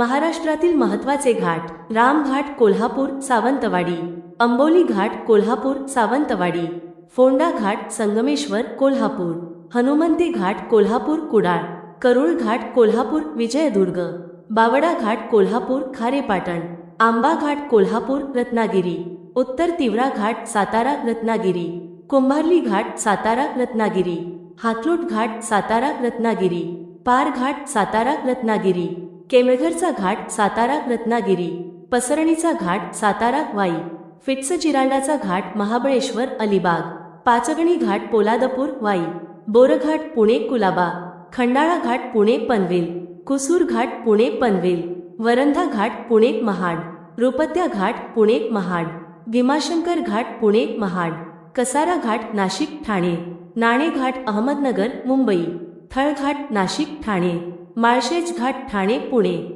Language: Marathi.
महाराष्ट्रातील महत्त्वाचे घाट रामघाट कोल्हापूर सावंतवाडी अंबोली घाट कोल्हापूर सावंतवाडी फोंडा घाट संगमेश्वर कोल्हापूर हनुमंती घाट कोल्हापूर कुडाळ करुळ घाट कोल्हापूर विजयदुर्ग बावडा घाट कोल्हापूर खारेपाटण आंबा घाट कोल्हापूर रत्नागिरी उत्तर तिवरा घाट सातारा रत्नागिरी कुंभारली घाट सातारा रत्नागिरी हातलूट घाट सातारा रत्नागिरी पार घाट सातारा रत्नागिरी केमळघरचा घाट सातारा रत्नागिरी पसरणीचा घाट सातारा वाई फिट्स चिरांडाचा घाट महाबळेश्वर अलिबाग पाचगणी घाट पोलादपूर वाई बोरघाट पुणे कुलाबा खंडाळा घाट पुणे पनवेल कुसूर घाट पुणे पनवेल वरंधा घाट पुणे महाड रुपत्या घाट पुणे महाड भीमाशंकर घाट पुणे महाड कसारा घाट नाशिक ठाणे नाणे घाट अहमदनगर मुंबई थळघाट नाशिक ठाणे. माळशेज घाट ठाणे पुणे.